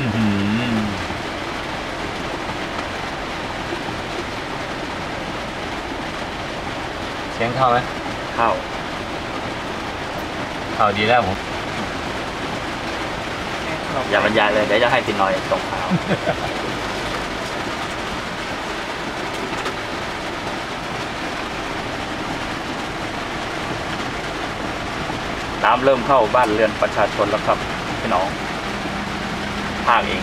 อื้อหือเสียงเข้าไหมเข้า เข้าดีแล้วผมอย่าบรรยายเลยเดี๋ยวจะให้พี่น้อยส่งข่าวน้ำเริ่มเข้าบ้านเรือนประชาชนแล้วครับพี่น้อง ภาคเอง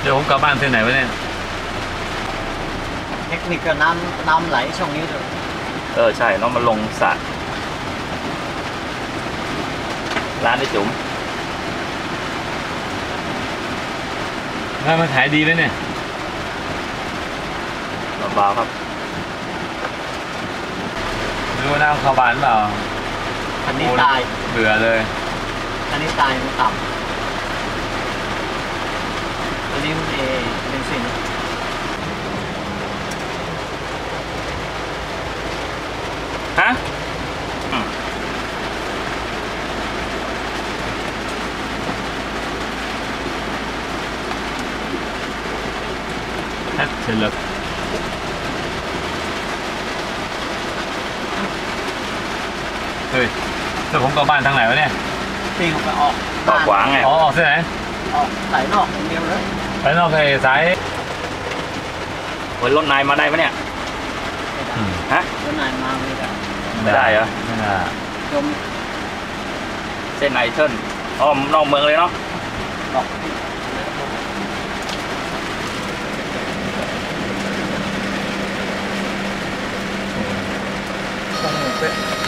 เดี๋ยวผมกลับบ้านเส้นไหนวะเนี่ย เทคนิคก็น้ำน้ำไหลช่องนี้เลยเออ ใช่เน้องมาลงสระร้านไอ้จุ๋มงานมันขายดีแล้วเนี่ยเบาๆครับ ไม่รู้ว่าน้ำเข้าบ้านเปล่าอันนี้ตาย เบื่อเลยอันนี้ตายมันต่ำอันนี้มันเอเบนซินฮะแทบเฉลิบ ฮ้ยแล้วผมกลับบ้านทางไหนวะเนี่ยปีนออกไปออกต่อขวางไงอ๋อออกเส้นไหนออกสายนอกอย่างเดียวเลยไปนอกไอ้สายเฮ้ยรถนายมาได้ปะเนี่ยอืมฮะแล้วนายมาไม่ได้ไม่ได้เหรอไม่ได้ยมเส้นไอเทิลอ้อมนอกเมืองเลยเนาะออก